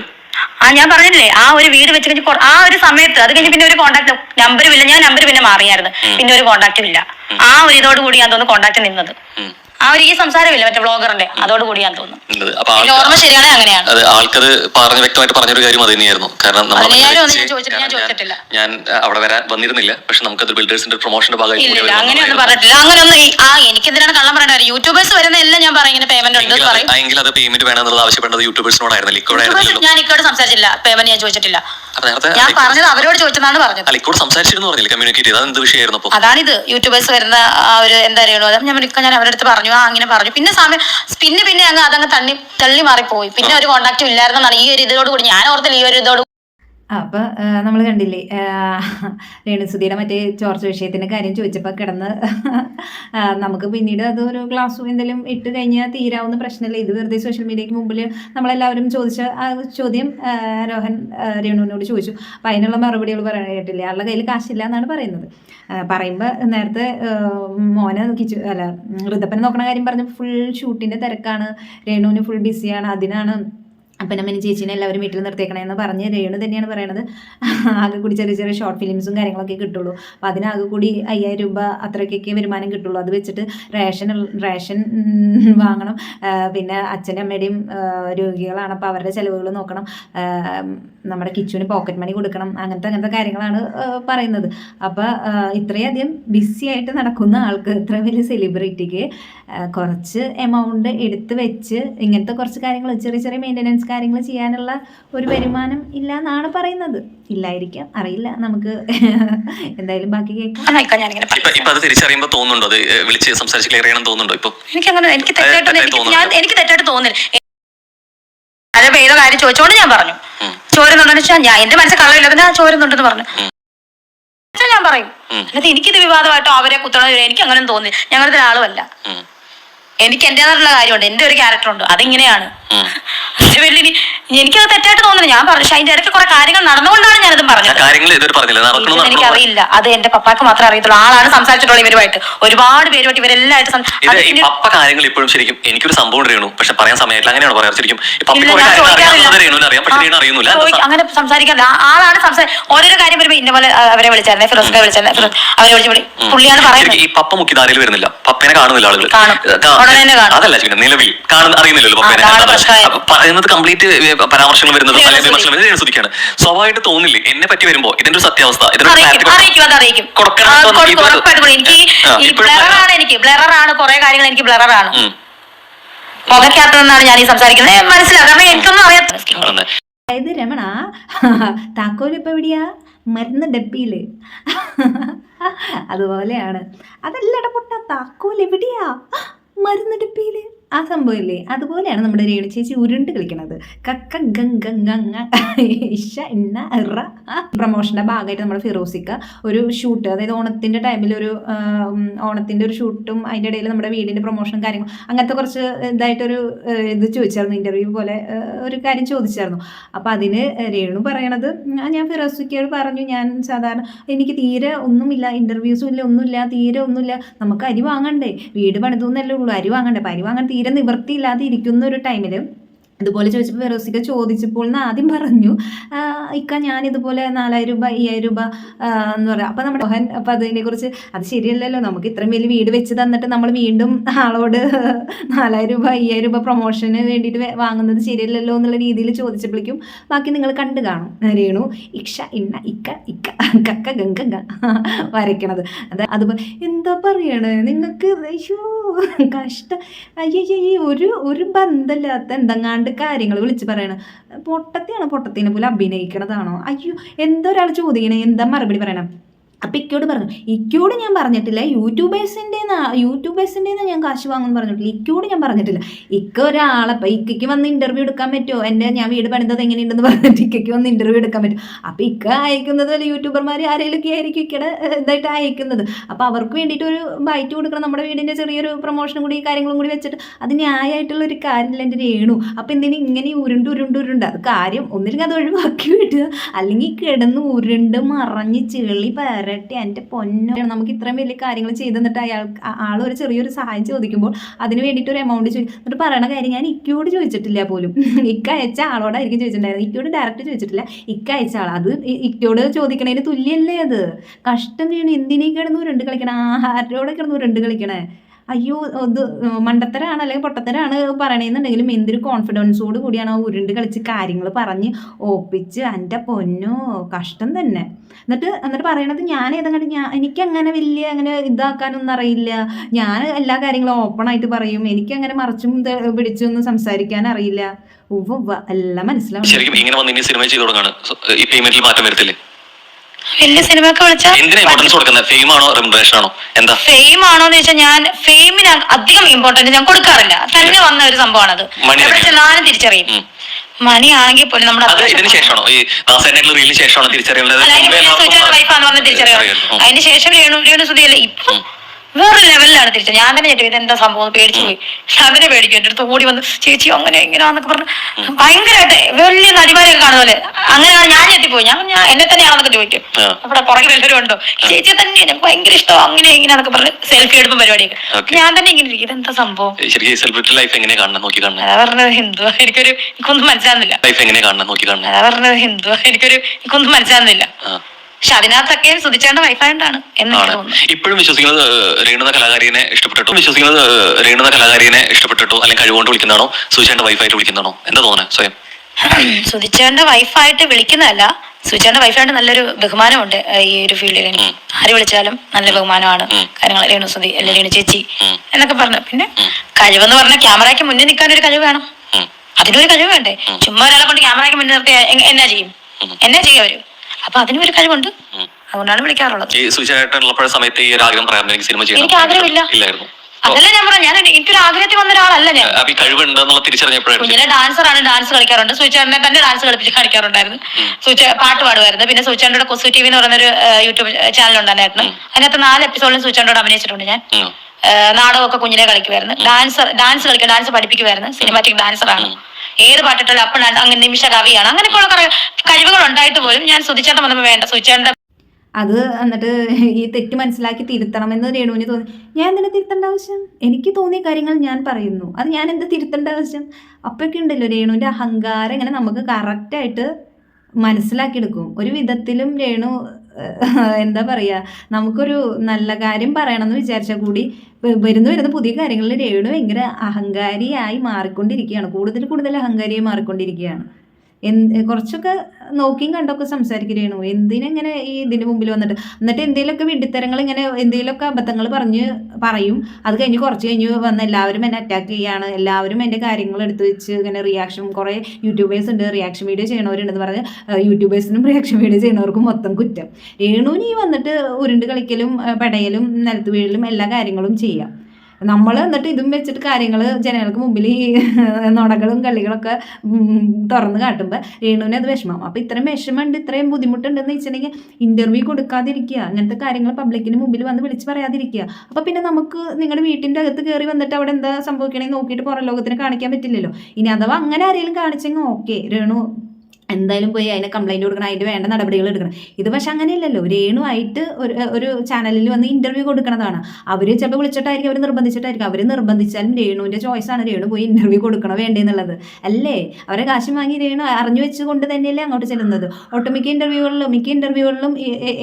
ആ ഞാൻ പറഞ്ഞില്ലേ ആ ഒരു വീട് വെച്ച് കഴിഞ്ഞ് ആ ഒരു സമയത്ത് അത് കഴിഞ്ഞ് പിന്നെ ഒരു കോണ്ടാക്ട് നമ്പറും ഇല്ല ഞാൻ നമ്പർ പിന്നെ മാറിയായിരുന്നു. പിന്നെ ഒരു കോണ്ടാക്റ്റും ഇല്ല. ആ ഒരു ഇതോടുകൂടി ഞാൻ തോന്നുന്നു കോണ്ടാക്ട് നിന്നത്. ആ ഒരു ഈ സംസാരമില്ല മറ്റേ വ്ളോഗറിന്റെ. അതോട് കൂടി ഞാൻ തോന്നുന്നു. ഓർമ്മ ശരിയാണ് അങ്ങനെയാണ്. അത് ആൾക്കത് പറഞ്ഞു വ്യക്തമായിട്ട് പറഞ്ഞൊരു കാര്യം അത് തന്നെയായിരുന്നു. കാരണം നമ്മൾ ഞാൻ ചോദിച്ചിട്ടില്ല, ഞാൻ അവിടെ വരാൻ വന്നിരുന്നില്ല. പക്ഷെ നമുക്കത് ബിൽഡേഴ്സിന്റെ പ്രൊമോഷന്റെ ഭാഗമായിട്ട് അങ്ങനെയൊന്നും. പറഞ്ഞിട്ടില്ല. അങ്ങനെയൊന്നും ആ എനിക്ക് എന്തിനാണ് കള്ളം പറയണത് യൂട്യൂബേഴ്സ് വരുന്ന എല്ലാം ഞാൻ പറയും. ഇങ്ങനെ പേയ്മെന്റ് ഉണ്ട് പറയും. എങ്കിൽ അത് പേയ്മെന്റ് വേണമെന്നുള്ളത് ആവശ്യപ്പെടുന്നത് യൂട്യൂബേഴ്സിനോടായിരുന്നു ആയിരുന്നല്ലോ ഞാൻ ഇക്കോട് സംസാരിച്ചില്ല. പേയ്മെന്റ് ഞാൻ ചോദിച്ചിട്ടില്ല. ഞാൻ പറഞ്ഞത് അവരോട് ചോദിച്ചതാണ് പറഞ്ഞത്. അലിക്കോട് സംസാരിച്ചിരുന്നു പറഞ്ഞില്ല കമ്മ്യൂണിക്കേറ്റ് ചെയ്ത്? അത് എന്ത് വിഷയമായിരുന്നു അപ്പൊ? അതാണിത് യൂട്യൂബേഴ്സ് വരുന്ന ആ ഒരു എന്താ പറയുക അത് ഞാൻ മിക്ക ഞാൻ അവരുടെ അടുത്ത് പറഞ്ഞു. ആ അങ്ങനെ പറഞ്ഞു. പിന്നെ സമയം പിന്നെ പിന്നെ അങ്ങ് അതങ്ങ് തള്ളി തള്ളി മാറിപ്പോയി. പിന്നെ ഒരു കോണ്ടാക്റ്റും ഇല്ലായിരുന്നാണ് ഈ ഒരു ഇതിനോട് കൂടി ഞാൻ ഓർത്തില്ല ഈ ഒരു ഇതോട് അപ്പം നമ്മൾ കണ്ടില്ലേ രേണുസുതിയുടെ മറ്റേ ചോർച്ച വിഷയത്തിന്റെ കാര്യം ചോദിച്ചപ്പോൾ കിടന്ന് നമുക്ക് പിന്നീട് അതൊരു ക്ലാസ് എന്തെങ്കിലും ഇട്ട് കഴിഞ്ഞാൽ തീരാവുന്ന പ്രശ്നമില്ല ഇത് വെറുതെ സോഷ്യൽ മീഡിയക്ക് മുമ്പിൽ നമ്മളെല്ലാവരും ചോദിച്ച ആ ചോദ്യം രോഹൻ രേണുവിനോട് ചോദിച്ചു. അപ്പൊ അതിനുള്ള മറുപടികൾ പറയാൻ ആളുടെ കയ്യിൽ കാശില്ല എന്നാണ് പറയുന്നത്. പറയുമ്പോൾ നേരത്തെ മോനെ കിച്ചു അല്ല ഋതപ്പനെ നോക്കണ കാര്യം പറഞ്ഞ് ഫുൾ ഷൂട്ടിന്റെ തിരക്കാണ്. രേണുവിന് ഫുൾ ബിസിയാണ് അതിനാണ് അപ്പനമ്മനും ചേച്ചീനെ എല്ലാവരും വീട്ടിൽ നിർത്തിയേക്കണമെന്ന് പറഞ്ഞ് രേണു തന്നെയാണ് പറയണത്. ആകെ കൂടി ചെറിയ ചെറിയ ഷോർട്ട് ഫിലിംസും കാര്യങ്ങളൊക്കെ കിട്ടുള്ളൂ. അപ്പോൾ അതിനാകെ കൂടി അയ്യായിരം രൂപ അത്രയ്ക്കൊക്കെ വരുമാനം കിട്ടുള്ളൂ. അത് വെച്ചിട്ട് റേഷൻ റേഷൻ വാങ്ങണം. പിന്നെ അച്ഛനും അമ്മയുടെയും രോഗികളാണ്. അപ്പോൾ അവരുടെ ചിലവുകൾ നോക്കണം. നമ്മുടെ കിച്ചുവിന് പോക്കറ്റ് മണി കൊടുക്കണം. അങ്ങനത്തെ അങ്ങനത്തെ കാര്യങ്ങളാണ് പറയുന്നത്. അപ്പോൾ ഇത്രയധികം ബിസി ആയിട്ട് നടക്കുന്ന ആൾക്ക് ഇത്ര വലിയ സെലിബ്രിറ്റിക്ക് കുറച്ച് എമൗണ്ട് എടുത്ത് വെച്ച് ഇങ്ങനത്തെ കുറച്ച് കാര്യങ്ങൾ ചെറിയ ചെറിയ മെയിന്റനൻസ് കാര്യങ്ങൾ ചെയ്യാനുള്ള ഒരു വരുമാനം ഇല്ല എന്നാണ് പറയുന്നത്. ഇല്ലായിരിക്കാം അറിയില്ല. നമുക്ക് എന്തായാലും ബാക്കി കേൾക്കാം. അത് തിരിച്ചറിയുമ്പോൾ തോന്നുന്നുണ്ടോ? അത് ഏ, വിളിച്ച് സംസാരിച്ച് ക്ലിയർ ചെയ്യണം തോന്നുന്നുണ്ടോ ഇപ്പൊ? എനിക്ക് അങ്ങനെ എനിക്ക് തെറ്റായിട്ട് എനിക്ക് തെറ്റായിട്ട് ഏതോ കാര്യം ചോദിച്ചോണ്ട് ഞാൻ പറഞ്ഞു. ചോരുന്നുണ്ടെന്ന് വെച്ചാൽ ഞാൻ എന്റെ മനസ്സിൽ കള്ളമില്ല ഞാൻ ചോരുന്നുണ്ടെന്ന് പറഞ്ഞു. ഞാൻ പറയും. എന്നിട്ട് എനിക്കിത് വിവാദമായിട്ടോ അവരെ കുത്തണോ എനിക്ക് അങ്ങനെ തോന്നി ഞങ്ങളുടെ. എനിക്ക് എന്റേതായിട്ടുള്ള കാര്യമുണ്ട് എന്റെ ഒരു ക്യാരക്ടർ ഉണ്ട്. അതിങ്ങനെയാണ്. ഇനി- എനിക്കത് തെറ്റായിട്ട് തോന്നുന്നു ഞാൻ പറഞ്ഞു. പക്ഷെ അതിന്റെ ഇടയ്ക്ക് കുറെ കാര്യങ്ങൾ നടന്നുകൊണ്ടാണ് ഞാനതും പറഞ്ഞത്. കാര്യങ്ങൾ ഇതുവരെ പറഞ്ഞില്ല. നടക്കണം എനിക്ക് നടക്കണം എനിക്കറിയില്ല. അത് എന്റെ പപ്പാക്ക് മാത്രമേ അറിയത്തുള്ളൂ. ആളാണ് സംസാരിച്ചിട്ടുള്ളത് ഇവരുമായിട്ട്. ഒരുപാട് പേരുമായിട്ട് ഇവരെല്ലായിട്ട് സം- ഇത് അത് ഈ പിന്നെ- പപ്പ കാര്യങ്ങൾ ഇപ്പോഴും ശരിക്കും എനിക്കൊരു സംഭവം രേണു പക്ഷെ പറയാൻ സമയമായില്ല അങ്ങനെയാണ് പറയാറ്? ശരിക്കും ഈ പപ്പയ്ക്ക് ഇല്ല, കുറെ ഞാൻ കാര്യങ്ങൾ ചോദിക്കാറില്ല. അറിയാവുന്നത് രേണുവിന് അറിയാം പക്ഷെ ആ, രേണു അറിയുന്നില്ല ചോദിക്ക- അങ്ങനെ സംസാരിക്കാറില്ല. ആ- ആളാണ് സംസാരി ഓരോരോ കാര്യം വരുമ്പോ ഇന്ന പോലെ ആ, അവരെ വിളിച്ചായിരുന്നെ. ഫിറോസിനെ വിളിച്ചായിരുന്നെ. ഫിറോസ് അവരെ വിളിച്ച് വിളി പുള്ളിയാണ് പറയുന്നത്. ഈ പപ്പ മുഖ്യധാരയിൽ വരുന്നില്ല. പപ്പേനെ കാണുന്നില്ല ആളുകൾ കാണും. കാ- ഉടനെ തന്നെ കാണും. അതല്ല നിലവിൽ കാണുന്ന അറിയുന്നില്ലല്ലോ ആ, പപ്പനെ. അതാണ്. അപ്പൊ പറയുന്നത് കംപ്ലീറ്റ് പരാമർശങ്ങൾ വരുന്നത്. വിമർശനം വരുന്നത് രേണുസുതിക്കാണ് സ്വാഭാവികമായിട്ട് തോന്നില്ലേ? എന്നെ പറ്റി വരുമ്പോ ഇതിന്റെ ഒരു സത്യാവസ്ഥ. എനിക്ക് ബ്ലറാണ് കുറെ കാര്യങ്ങൾ എനിക്ക് ബ്ലറാണ്. ഞാൻ ഈ സംസാരിക്കുന്നത്. ഏ, എനിക്കൊന്നും അറിയാത്ത അതായത് രമണ താക്കോൽ ഇപ്പൊ എവിടെയാ? മരുന്ന് ഡപ്പിയിൽ അതുപോലെയാണ്. അതല്ലട പൊട്ട താക്കോൽ എവിടെയാ? മരുന്ന് ഡപ്പിയിൽ ആ സംഭവമില്ലേ? അതുപോലെയാണ് നമ്മുടെ രേണു ചേച്ചി ഉരുണ്ട് കളിക്കുന്നത് കക്ക ഗംഗ ഗംഗ ഭാഗമായിട്ട് നമ്മുടെ ഫിറോസിക്ക ഒരു ഷൂട്ട് അതായത് ഓണത്തിന്റെ ടൈമിൽ ഒരു ഓണത്തിന്റെ ഒരു ഷൂട്ടും അതിന്റെ ഇടയിൽ നമ്മുടെ വീടിന്റെ പ്രൊമോഷനും കാര്യങ്ങളും അങ്ങനത്തെ കുറച്ച് ഇതായിട്ടൊരു ഇത് ചോദിച്ചായിരുന്നു ഇന്റർവ്യൂ പോലെ ഒരു കാര്യം ചോദിച്ചായിരുന്നു. അപ്പോൾ അതിന് രേണു പറയണത് ഞാൻ ഫിറോസിക്കയോട് പറഞ്ഞു ഞാൻ സാധാരണ എനിക്ക് തീരെ ഒന്നുമില്ല ഇന്റർവ്യൂസും ഇല്ല ഒന്നുമില്ല തീരെ ഒന്നുമില്ല നമുക്ക് അരി വാങ്ങണ്ടേ? വീട് പണിതെന്നല്ലേ ഉള്ളൂ അരി വാങ്ങണ്ടേ? അപ്പം അരി വാങ്ങാൻ നിവൃത്തിയില്ലാതെ ഇരിക്കുന്ന ഒരു ടൈമിൽ ഇതുപോലെ ചോദിച്ചപ്പോൾ ഫെറോസിക്ക ചോദിച്ചപ്പോൾ എന്ന് ആദ്യം പറഞ്ഞു ഇക്ക ഞാൻ ഇതുപോലെ നാലായിരം രൂപ അയ്യായിരം രൂപ എന്ന് പറയാം. അപ്പം നമ്മുടെ മോഹൻ അപ്പം അതിനെക്കുറിച്ച് അത് ശരിയല്ലല്ലോ നമുക്ക് ഇത്രയും വലിയ വീട് വെച്ച് തന്നിട്ട് നമ്മൾ വീണ്ടും ആളോട് നാലായിരം രൂപ അയ്യായിരം രൂപ പ്രൊമോഷന് വേണ്ടിയിട്ട് വാങ്ങുന്നത് ശരിയല്ലല്ലോ എന്നുള്ള രീതിയിൽ ചോദിച്ചപ്പോഴേക്കും ബാക്കി നിങ്ങൾ കണ്ടു കാണും. രേണു ഇക്ഷ ഇണ്ണ ഇക്ക ഇക്ക കക്ക ഗംഗ വരയ്ക്കണത്. അത് അതുപോലെ എന്താ പറയണേ? നിങ്ങൾക്ക് അയ്യോ കഷ്ട. അയ്യയ്യ ഒരു ഒരു ബന്ധമില്ലാത്ത എന്തെങ്ങാണ്ട് കാര്യങ്ങൾ വിളിച്ച് പറയണ. പൊട്ടത്തിയാണ് പൊട്ടത്തിനെ പോലെ അഭിനയിക്കണതാണോ? അയ്യോ എന്തൊരാൾ ചോദിക്കണേ. എന്താ മറുപടി പറയണം? അപ്പം ഇക്കോട് പറഞ്ഞു ഇക്കോട് ഞാൻ പറഞ്ഞിട്ടില്ല യൂട്യൂബേഴ്സിന്റെ യൂട്യൂബേഴ്സിന്റെ ഞാൻ കാശ് വാങ്ങുമെന്ന് പറഞ്ഞിട്ടില്ല ഇക്കോട് ഞാൻ പറഞ്ഞിട്ടില്ല. ഇക്ക ഒരാളെ അപ്പം ഇക്കയ്ക്ക് വന്ന് ഇന്റർവ്യൂ എടുക്കാൻ പറ്റുമോ എന്റെ ഞാൻ വീട് പണിതത് എങ്ങനെയുണ്ടെന്ന് പറഞ്ഞിട്ട് ഇക്കയ്ക്ക് വന്ന് ഇന്റർവ്യൂ എടുക്കാൻ പറ്റും? അപ്പം ഇക്ക അയക്കുന്നത് വല്ല യൂട്യൂബർമാർ ആരെങ്കിലുമൊക്കെ ആയിരിക്കും ഇക്കയുടെ ഇതായിട്ട് അയക്കുന്നത്. അപ്പോൾ അവർക്ക് വേണ്ടിയിട്ട് ഒരു ബൈറ്റ് കൊടുക്കണം നമ്മുടെ വീടിന്റെ ചെറിയൊരു പ്രൊമോഷനും കൂടി കാര്യങ്ങളും കൂടി വെച്ചിട്ട്. അത് ന്യായമായിട്ടുള്ള ഒരു കാര്യമില്ല എന്റെ രേണു. അപ്പം എന്തിനും ഇങ്ങനെ ഉരുണ്ട് ഉരുണ്ട് ഉരുണ്ട്. അത് കാര്യം ഒന്നില്ലെങ്കിൽ അത് ഒഴിവാക്കി വിടുക. അല്ലെങ്കിൽ കിടന്ന് ഉരുണ്ട് മറഞ്ഞ് ചെളി പരണ്ട് ഇരട്ടി എന്റെ പൊന്നും നമുക്ക് ഇത്രയും വലിയ കാര്യങ്ങൾ ചെയ്തു തന്നിട്ട് അയാൾ ആൾ ഒരു ചെറിയൊരു സഹായം ചോദിക്കുമ്പോൾ അതിന് വേണ്ടിയിട്ട് ഒരു എമൗണ്ട് ചോദിക്കും എന്നിട്ട് പറയണ കാര്യം ഞാൻ ഇക്കയോട് ചോദിച്ചിട്ടില്ല പോലും. ഇക്ക അയച്ച ആളോടായിരിക്കും ചോദിച്ചിട്ടുണ്ടായിരുന്നത്. ഇക്കയോട് ഡയറക്റ്റ് ചോദിച്ചിട്ടില്ല. ഇക്ക അയച്ച ആൾ അത് ഇക്കയോട് ചോദിക്കണതിന് തുല്യല്ലേ അത്. കഷ്ടം ചെയ്യണം. എന്തിനേ കിടന്ന് ഉരുണ്ട് കളിക്കണം? ആഹാരോടെ കിടന്ന് രണ്ട് കളിക്കണേ? അയ്യോ ഇത് മണ്ടത്തരാണ് അല്ലെങ്കിൽ പൊട്ടത്തരാണ് പറയണമെന്നുണ്ടെങ്കിലും എന്തൊരു കോൺഫിഡൻസോട് കൂടിയാണ് ആ ഉരുണ്ട് കളിച്ച് കാര്യങ്ങൾ പറഞ്ഞ് ഒപ്പിച്ച് എന്റെ പൊന്നോ കഷ്ടം തന്നെ. എന്നിട്ട് എന്നിട്ട് പറയണത് ഞാൻ ഏതങ്ങോട്ട് ഞാൻ എനിക്കങ്ങനെ വലിയ അങ്ങനെ ഇതാക്കാനൊന്നും അറിയില്ല. ഞാൻ എല്ലാ കാര്യങ്ങളും ഓപ്പൺ ആയിട്ട് പറയും. എനിക്കങ്ങനെ മറച്ചും പിടിച്ചൊന്നും സംസാരിക്കാൻ അറിയില്ല. ഉവ്വ എല്ലാം മനസ്സിലാവും ശരിക്കും ഇങ്ങനെ വന്ന് സിനിമ ചെയ്തു തുടങ്ങാണ്. ഈ പേയ്മെന്റിൽ മാറ്റം വരത്തില്ലേ? വലിയ സിനിമ ഒക്കെ വിളിച്ചാൽ എന്തിനാ ഇമ്പോർട്ടൻസ് കൊടുക്കുന്നത്? ഫെയിം ആണോ റെമുനറേഷൻ ആണോ? എന്താ? ഫെയിം ആണോന്ന് ചോദിച്ചാൽ ഞാൻ ഫെയിമിന് അധികം ഇമ്പോർട്ടന്റ് ഞാൻ കൊടുക്കാറില്ല. തന്നെ വന്ന ഒരു സംഭവമാണത്. മണി എവിടെ. ചെന്നാലും തിരിച്ചറിയും. മണി ആണെങ്കിൽ പോലും നമ്മുടെ അത് ഇതിന് ശേഷമാണോ? ഈ ദാസനായിട്ടുള്ള റീലിന് ശേഷമാണോ തിരിച്ചറിയേണ്ടത്? അതിന് മുമ്പേ സൂചന വൈഫാന്ന് പറഞ്ഞ് തിരിച്ചറിയാം അറിയാം. ഉം. അതിന് ശേഷം രേണു രേണു സുധിയല്ലേ ഇപ്പൊ വേറെ ലെവലിലാണ് തിരിച്ചത്. ഞാൻ തന്നെ ചേട്ടി ഇതെന്താ സംഭവം? പേടിച്ചു പോയി. അതിനെ പേടിക്കും. എന്റെ അടുത്ത് ഓടി വന്ന് ചേച്ചി അങ്ങനെ ഇങ്ങനെയാന്നൊക്കെ പറഞ്ഞു ഭയങ്കരമായിട്ട് വലിയ നടിമാരൊക്കെ കാണുപോലെ അങ്ങനെയാണ് ഞാൻ ഞെട്ടിപ്പോയി ഞാൻ ഞാൻ എന്നെ തന്നെയാണെന്നൊക്കെ ചോദിക്കും. അവിടെ പുറകിൽ എല്ലാവരും ഉണ്ടോ? ചേച്ചിയെ തന്നെ എനിക്ക് ഭയങ്കര ഇഷ്ടം അങ്ങനെ ഇങ്ങനെയാണെന്നൊക്കെ പറഞ്ഞ് സെൽഫി എടുപ്പ് പരിപാടിയൊക്കെ. ഞാൻ തന്നെ ഇങ്ങനെ ഇരിക്കും. ഇതെന്താ സംഭവം? ലൈഫ് എങ്ങനെ കാണണം നോക്കി കാണണം അതാ പറഞ്ഞത്. ഹിന്ദു എനിക്കൊരു എനിക്കൊന്നും മനസ്സിലാകുന്നില്ല ലൈഫ് എങ്ങനെ കാണണം നോക്കി കാണണം അതാ പറഞ്ഞത്. ഹിന്ദു എനിക്കൊരു എനിക്കൊന്നും മനസ്സിലാകുന്നില്ല. പക്ഷെ അതിനകത്തൊക്കെ സുധിച്ചേണ്ട വൈഫൈ ഉണ്ടാണ് എന്നാണ് തോന്നുന്നു. ഇപ്പോഴും വിശ്വസിക്കുന്നത് രേണുന്ന കലാകാരിനെ ഇഷ്ടപ്പെട്ടിട്ടോ? വിശ്വസിക്കുന്നത് രേണുന്ന കലാകാരിനെ ഇഷ്ടപ്പെട്ടിട്ടോ? അല്ലെങ്കിൽ കഴിവുകൊണ്ട് വിളിക്കുന്നതാണോ? സൂചിച്ചേണ്ട വൈഫായിട്ട് വിളിക്കുന്നതാണോ? എന്താ തോന്നുന്നത് സ്വയം? സുധിച്ചേണ്ട വൈഫായിട്ട് വിളിക്കുന്നതല്ല. സുധിച്ചേണ്ട വൈഫായിട്ട് നല്ലൊരു ബഹുമാനമുണ്ട് ഈ ഒരു ഫീൽഡിൽ എനിക്ക്. ആര് വിളിച്ചാലും നല്ല ബഹുമാനമാണ്. കാര്യങ്ങൾ രേണു സുധി അല്ലെ രേണു ചേച്ചി എന്നൊക്കെ പറഞ്ഞു. പിന്നെ. കഴിവെന്ന് പറഞ്ഞാൽ ക്യാമറയ്ക്ക് മുന്നിൽ നിൽക്കാൻ ഒരു കഴിവ് വേണം. അതിനൊരു കഴിവ് വേണ്ടേ. ചുമ്മാ ഒരാളെ കൊണ്ട് ക്യാമറയ്ക്ക് മുന്നിൽ നിർത്തി എന്നാ ചെയ്യും? എന്നാ ചെയ്യും അവർ? അപ്പൊ അതിനും ഒരു കഴിവുണ്ട്. അതുകൊണ്ടാണ് വിളിക്കാറുള്ളത്. ഈ സമയത്ത് ഈ ഒരു ആഗ്രഹം പറയാൻ എനിക്ക് സിനിമ ചെയ്യണം എനിക്ക് ആഗ്രഹമില്ല. ഇല്ലായിരുന്നു. അതല്ല ഞാൻ പറഞ്ഞു ഞാൻ എനിക്കൊരു ആഗ്രഹത്തിൽ വന്ന ഒരാളല്ല ഞാൻ. അപ്പൊ ഈ കഴിവുണ്ടെന്നുള്ള തിരിച്ചറിഞ്ഞപ്പോഴായിരുന്നു കുഞ്ഞിലെ ഡാൻസർ ആണ് ഡാൻസ് കളിക്കാറുണ്ട്. സൂചാറിനെ തന്നെ ഡാൻസ് കളിപ്പിച്ച് കളിക്കാറുണ്ടായിരുന്നു സൂച പാട്ട് പാടുമായിരുന്നു. പിന്നെ സൂചാറിന്റെ കൊസു ടി വി എന്ന് പറയുന്ന ഒരു യൂട്യൂബ് ചാനൽ ഉണ്ടായിരുന്നു. അതിനകത്ത് നാല് എപ്പിസോഡിലും സൂചാറിനോട് അഭിനയിച്ചിട്ടുണ്ട് ഞാൻ. നാടകമൊക്കെ കുഞ്ഞിനെ കളിക്കുമായിരുന്നു. ഡാൻസർ ഡാൻസ് കളിക്കുക ഡാൻസ് പഠിപ്പിക്കുമായിരുന്നു. സിനിമാറ്റിക് ഡാൻസർ ആണ്. ഏത് പാട്ടിട്ടുള്ള അപ്പണാണ് അങ്ങനെ നിമിഷ കവിയാണ്. അങ്ങനെയൊക്കെയുള്ള കഴിവുകൾ ഉണ്ടായിട്ട് പോലും ഞാൻ സുധിച്ചേട്ടൻ വന്നപ്പോൾ വേണ്ട. സുധിച്ചേട്ടന്റെ അത് എന്നിട്ട് ഈ തെറ്റ് മനസ്സിലാക്കി തിരുത്തണമെന്ന് രേണുവിന് തോന്നി. ഞാൻ എന്തിനാ തിരുത്തേണ്ട ആവശ്യം? എനിക്ക് തോന്നിയ കാര്യങ്ങൾ ഞാൻ പറയുന്നു. അത് ഞാൻ എന്താ തിരുത്തേണ്ട ആവശ്യം? അപ്പൊക്കെ ഉണ്ടല്ലോ രേണുവിന്റെ അഹങ്കാരം ഇങ്ങനെ നമുക്ക് കറക്റ്റായിട്ട് മനസ്സിലാക്കിയെടുക്കും. ഒരു വിധത്തിലും രേണു എന്താ പറയുക നമുക്കൊരു നല്ല കാര്യം പറയണമെന്ന് വിചാരിച്ചാൽ കൂടി വരുന്ന വരുന്ന പുതിയ കാര്യങ്ങളിൽ രേണു ഭയങ്കര അഹങ്കാരിയായി മാറിക്കൊണ്ടിരിക്കുകയാണ്. കൂടുതൽ കൂടുതൽ അഹങ്കാരിയായി മാറിക്കൊണ്ടിരിക്കുകയാണ്. എന്ത് കുറച്ചൊക്കെ നോക്കിയും കണ്ടൊക്കെ സംസാരിക്കുകയാണു എന്തിനെങ്ങനെ ഈ ഇതിന്റെ മുമ്പിൽ വന്നിട്ട്? എന്നിട്ട് എന്തെങ്കിലുമൊക്കെ വിഡിത്തരങ്ങൾ ഇങ്ങനെ എന്തെങ്കിലുമൊക്കെ അബദ്ധങ്ങൾ പറഞ്ഞ് പറയും. അത് കഴിഞ്ഞ് കുറച്ച് കഴിഞ്ഞ് വന്ന് എല്ലാവരും എന്നെ അറ്റാക്ക് ചെയ്യാണ്. എല്ലാവരും എന്റെ കാര്യങ്ങൾ എടുത്തു വെച്ച് ഇങ്ങനെ റിയാക്ഷൻ കുറേ യൂട്യൂബേഴ്സ് ഉണ്ട്. റിയാക്ഷൻ വീഡിയോ ചെയ്യണവരുണ്ടെന്ന് പറഞ്ഞ് യൂട്യൂബേഴ്സിനും റിയാക്ഷൻ വീഡിയോ ചെയ്യണവർക്കും മൊത്തം കുറ്റം. രേണുവിന് ഈ വന്നിട്ട് ഉരുണ്ട് കളിക്കലും പെടയലും നിലത്ത് വീഴലും എല്ലാ കാര്യങ്ങളും ചെയ്യാം. നമ്മൾ എന്നിട്ട് ഇതും വെച്ചിട്ട് കാര്യങ്ങൾ ജനങ്ങൾക്ക് മുമ്പിൽ ഈ നുണകളും കള്ളികളൊക്കെ തുറന്ന് കാട്ടുമ്പോൾ രേണുവിന് അത് വിഷമം. അപ്പോൾ ഇത്രയും വിഷമമുണ്ട് ഇത്രയും ബുദ്ധിമുട്ടുണ്ടെന്ന് വെച്ചിട്ടുണ്ടെങ്കിൽ ഇന്റർവ്യൂ കൊടുക്കാതിരിക്കുക അങ്ങനത്തെ കാര്യങ്ങൾ പബ്ലിക്കിന് മുമ്പിൽ വന്ന് വിളിച്ച് പറയാതിരിക്കുക. അപ്പോൾ പിന്നെ നമുക്ക് നിങ്ങളുടെ വീട്ടിന്റെ അകത്ത് കയറി വന്നിട്ട് അവിടെ എന്താ സംഭവിക്കണമെന്ന് നോക്കിയിട്ട് പുറം ലോകത്തിന് കാണിക്കാൻ പറ്റില്ലല്ലോ. ഇനി അഥവാ അങ്ങനെ ആരെങ്കിലും കാണിച്ചെങ്കിൽ ഓക്കെ രേണു എന്തായാലും പോയി അതിനെ കംപ്ലൈന്റ് കൊടുക്കണം അതിന്റെ വേണ്ട നടപടികൾ എടുക്കണം. ഇത് പക്ഷെ അങ്ങനെയല്ലല്ലോ. രേണുമായിട്ട് ഒരു ഒരു ചാനലിൽ വന്ന് ഇന്റർവ്യൂ കൊടുക്കണതാണ്. അവർ ചിലപ്പോൾ വിളിച്ചിട്ടായിരിക്കും അവർ നിർബന്ധിച്ചിട്ടായിരിക്കും. അവർ നിർബന്ധിച്ചാലും രേണുവിന്റെ ചോയ്സാണ് രേണു പോയി ഇന്റർവ്യൂ കൊടുക്കണോ വേണ്ടേന്നുള്ളത്. അല്ലേ? അവരെ കാശ് വാങ്ങി രേണു അറിഞ്ഞു വെച്ചുകൊണ്ട് തന്നെയല്ലേ അങ്ങോട്ട് ചെല്ലുന്നത്. ഒട്ടുമിക്ക ഇന്റർവ്യൂകളിലും മിക്ക ഇന്റർവ്യൂകളിലും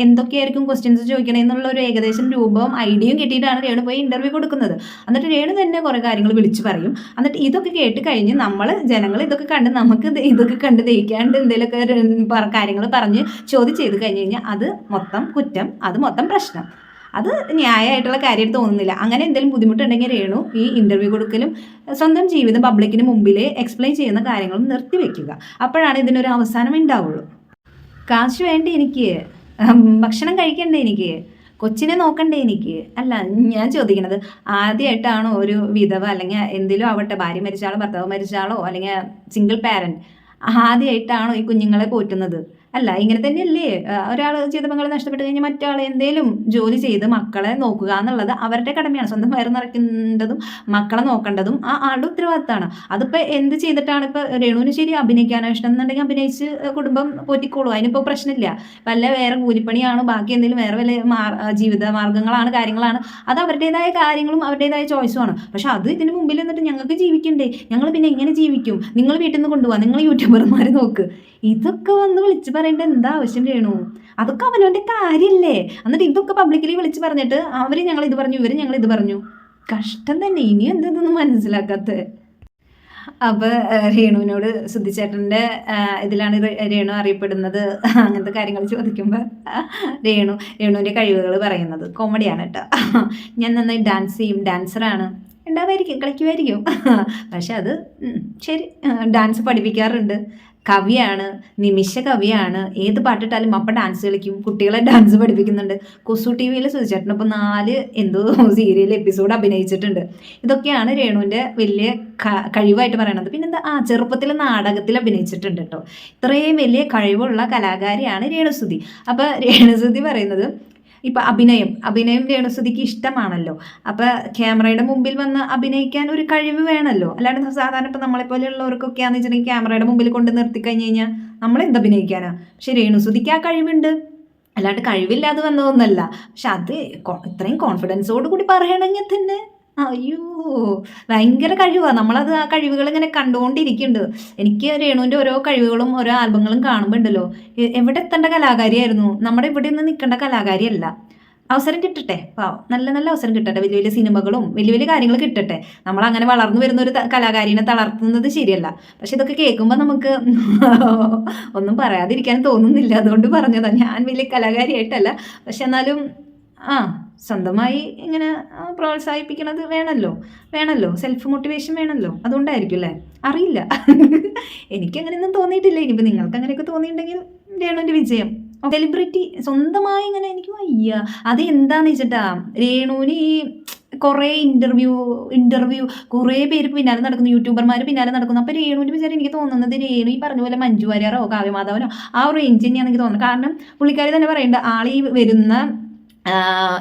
എന്തൊക്കെയായിരിക്കും ക്വസ്റ്റ്യൻസ് ചോദിക്കണേ എന്നുള്ള ഒരു ഏകദേശം രൂപവും ഐഡിയയും കിട്ടിയിട്ടാണ് രേണു പോയി ഇന്റർവ്യൂ കൊടുക്കുന്നത്. എന്നിട്ട് രേണു തന്നെ കുറേ കാര്യങ്ങൾ വിളിച്ച് പറയും. എന്നിട്ട് ഇതൊക്കെ കേട്ട് കഴിഞ്ഞ് നമ്മൾ ജനങ്ങൾ ഇതൊക്കെ കണ്ട് നമുക്ക് ഇതൊക്കെ കണ്ട് ദഹിക്കാണ്ട് എന്തെങ്കിലുമൊക്കെ കാര്യങ്ങൾ പറഞ്ഞ് ചോദ്യം ചെയ്ത് കഴിഞ്ഞ് കഴിഞ്ഞാൽ അത് മൊത്തം കുറ്റം അത് മൊത്തം പ്രശ്നം. അത് ന്യായമായിട്ടുള്ള കാര്യം തോന്നുന്നില്ല. അങ്ങനെ എന്തെങ്കിലും ബുദ്ധിമുട്ടുണ്ടെങ്കിൽ രേണു ഈ ഇന്റർവ്യൂ കൊടുക്കലും സ്വന്തം ജീവിതം പബ്ലിക്കിന് മുമ്പിൽ എക്സ്പ്ലെയിൻ ചെയ്യുന്ന കാര്യങ്ങളും നിർത്തിവെക്കുക അപ്പോഴാണ് ഇതിനൊരു അവസാനം ഉണ്ടാവുള്ളൂ. കാശ് വേണ്ടേ എനിക്ക്? ഭക്ഷണം കഴിക്കണ്ടേ എനിക്ക്? കൊച്ചിനെ നോക്കണ്ടേ എനിക്ക്? അല്ല ഞാൻ ചോദിക്കണത് ആദ്യമായിട്ടാണോ ഒരു വിധവ അല്ലെങ്കിൽ എന്തെങ്കിലും ആവട്ടെ ഭാര്യ മരിച്ചാളോ ഭർത്താവ് മരിച്ചാളോ അല്ലെങ്കിൽ സിംഗിൾ പാരന്റ് ആദ്യമായിട്ടാണോ ഈ കുഞ്ഞുങ്ങളെ പോറ്റുന്നത്? അല്ല ഇങ്ങനെ തന്നെയല്ലേ? ഒരാൾ ജീവിതപങ്കാളി നഷ്ടപ്പെട്ട് കഴിഞ്ഞാൽ മറ്റാൾ എന്തേലും ജോലി ചെയ്ത് മക്കളെ നോക്കുക എന്നുള്ളത് അവരുടെ കടമയാണ്. സ്വന്തം വയറ് നിറയ്ക്കേണ്ടതും മക്കളെ നോക്കേണ്ടതും ആ ആളുടെ ഉത്തരവാദിത്തമാണ്. അതിപ്പോൾ എന്ത് ചെയ്തിട്ടാണ് ഇപ്പോൾ രേണുവിന് ശരി അഭിനയിക്കാനോ ഇഷ്ടം എന്നുണ്ടെങ്കിൽ അഭിനയിച്ച് കുടുംബം പോറ്റിക്കോളൂ. അതിനിപ്പോൾ പ്രശ്നമില്ല. വല്ല വേറെ കൂലിപ്പണിയാണ്? ബാക്കി എന്തെങ്കിലും വേറെ വല്ല ജീവിത മാർഗങ്ങളാണ് കാര്യങ്ങളാണ്. അത് അവരുടേതായ കാര്യങ്ങളും അവരുടേതായ ചോയ്സുമാണ് പക്ഷെ അത് ഇതിന് മുമ്പിൽ നിന്നിട്ട് ഞങ്ങൾക്ക് ജീവിക്കണ്ടേ? ഞങ്ങൾ പിന്നെ എങ്ങനെ ജീവിക്കും? നിങ്ങൾ വീട്ടിൽ നിന്ന് കൊണ്ടുപോകാം നിങ്ങൾ യൂട്യൂബർമാർ നോക്ക്. ഇതൊക്കെ വന്ന് വിളിച്ച് പറയേണ്ട എന്താ ആവശ്യം വേണു അതൊക്കെ അവനവന്റെ കാര്യമല്ലേ എന്നിട്ട് ഇതൊക്കെ പബ്ലിക്കലി വിളിച്ച് പറഞ്ഞിട്ട് അവർ ഞങ്ങൾ ഇത് പറഞ്ഞു ഇവർ ഞങ്ങൾ ഇത് പറഞ്ഞു. കഷ്ടം തന്നെ. ഇനി എന്തെന്നൊന്നും മനസ്സിലാക്കാത്ത? അപ്പോൾ രേണുവിനോട് സുദ്ധിച്ചേട്ടന്റെ ഇതിലാണ് രേണു അറിയപ്പെടുന്നത്. അങ്ങനത്തെ കാര്യങ്ങൾ ചോദിക്കുമ്പോൾ രേണു രേണുവിന്റെ കഴിവുകൾ പറയുന്നത്. കോമഡിയാണ് കേട്ടോ. ഞാൻ നന്നായി ഡാൻസ് ചെയ്യും. ഡാൻസറാണ് ഉണ്ടാവായിരിക്കും കളിക്കുമായിരിക്കും പക്ഷെ അത് ശരി. ഡാൻസ് പഠിപ്പിക്കാറുണ്ട്. കവിയാണ് നിമിഷ കവിയാണ്. ഏത് പാട്ടിട്ടാലും അപ്പം ഡാൻസ് കളിക്കും. കുട്ടികളെ ഡാൻസ് പഠിപ്പിക്കുന്നുണ്ട്. കൊസു ടി വിയിൽ സുധിച്ചേട്ടനൊപ്പം നാല് എന്തോ സീരിയൽ എപ്പിസോഡ് അഭിനയിച്ചിട്ടുണ്ട്. ഇതൊക്കെയാണ് രേണുവിന്റെ വലിയ കഴിവായിട്ട് പറയണത്. പിന്നെന്താ? ആ ചെറുപ്പത്തിൽ നാടകത്തിൽ അഭിനയിച്ചിട്ടുണ്ട് കേട്ടോ ഇത്രയും വലിയ കഴിവുള്ള കലാകാരിയാണ് രേണുസുതി. അപ്പോൾ രേണുസുതി പറയുന്നത് ഇപ്പം അഭിനയം അഭിനയം രേണുസുതിക്ക് ഇഷ്ടമാണല്ലോ. അപ്പം ക്യാമറയുടെ മുമ്പിൽ വന്ന് അഭിനയിക്കാൻ ഒരു കഴിവ് വേണമല്ലോ അല്ലാണ്ട് സാധാരണ ഇപ്പം നമ്മളെപ്പോലെയുള്ളവർക്കൊക്കെയാണെന്ന് വെച്ചിട്ടുണ്ടെങ്കിൽ ക്യാമറയുടെ മുമ്പിൽ കൊണ്ട് നിർത്തി കഴിഞ്ഞ് കഴിഞ്ഞാൽ നമ്മൾ എന്ത് അഭിനയിക്കാനാ? പക്ഷെ രേണുസുതിക്ക് ആ കഴിവുണ്ട്. അല്ലാണ്ട് കഴിവില്ലാതെ വന്നതൊന്നല്ല. പക്ഷെ അത് ഇത്രയും കോൺഫിഡൻസോട് കൂടി പറയണമെങ്കിൽ തന്നെ. അയ്യോ ഭയങ്കര കഴിവാ. നമ്മളത് ആ കഴിവുകൾ ഇങ്ങനെ കണ്ടുകൊണ്ടിരിക്കുന്നുണ്ട്. എനിക്ക് രേണുവിന്റെ ഓരോ കഴിവുകളും ഓരോ ആൽബങ്ങളും കാണുമ്പോൾ ഉണ്ടല്ലോ എവിടെ എത്തേണ്ട കലാകാരിയായിരുന്നു? നമ്മുടെ ഇവിടെ നിന്ന് നിൽക്കേണ്ട കലാകാരിയല്ല. അവസരം കിട്ടട്ടെ? പാവം. നല്ല നല്ല അവസരം കിട്ടട്ടെ. വലിയ വലിയ സിനിമകളും വലിയ വലിയ കാര്യങ്ങൾ കിട്ടട്ടെ. നമ്മൾ അങ്ങനെ വളർന്നു വരുന്ന ഒരു കലാകാരിനെ തളർത്തുന്നത് ശരിയല്ല. പക്ഷെ ഇതൊക്കെ കേൾക്കുമ്പോൾ നമുക്ക് ഒന്നും പറയാതിരിക്കാൻ തോന്നുന്നില്ല. അതുകൊണ്ട് പറഞ്ഞതാണ് ഞാൻ വലിയ കലാകാരിയായിട്ടല്ല. പക്ഷെ എന്നാലും ആ സ്വന്തമായി ഇങ്ങനെ പ്രോത്സാഹിപ്പിക്കണത് വേണമല്ലോ വേണമല്ലോ സെൽഫ് മോട്ടിവേഷൻ വേണമല്ലോ അതുകൊണ്ടായിരിക്കും അല്ലേ? അറിയില്ല. എനിക്കങ്ങനെയൊന്നും തോന്നിയിട്ടില്ല. ഇനിയിപ്പോൾ നിങ്ങൾക്ക് അങ്ങനെയൊക്കെ തോന്നിയിട്ടുണ്ടെങ്കിൽ രേണുവിന്റെ വിജയം. സെലിബ്രിറ്റി സ്വന്തമായി ഇങ്ങനെ എനിക്ക് വയ്യ. അത് എന്താന്ന് വെച്ചിട്ടാ രേണുവിന് ഈ കുറേ ഇന്റർവ്യൂ ഇന്റർവ്യൂ കുറേ പേര് പിന്നാലെ നടക്കുന്നു. യൂട്യൂബർമാർ പിന്നാലെ നടക്കുന്നു. അപ്പോൾ രേണുവിന്റെ വിചാരം എനിക്ക് തോന്നുന്നത് രേണു ഈ പറഞ്ഞ പോലെ മഞ്ജു വാര്യാറോ കാവ്യമാധവനോ ആ ഒരു റേഞ്ച് തന്നെയാണ് എനിക്ക് തോന്നുന്നത് കാരണം പുള്ളിക്കാരി തന്നെ പറയേണ്ട ആൾ ഈ വരുന്ന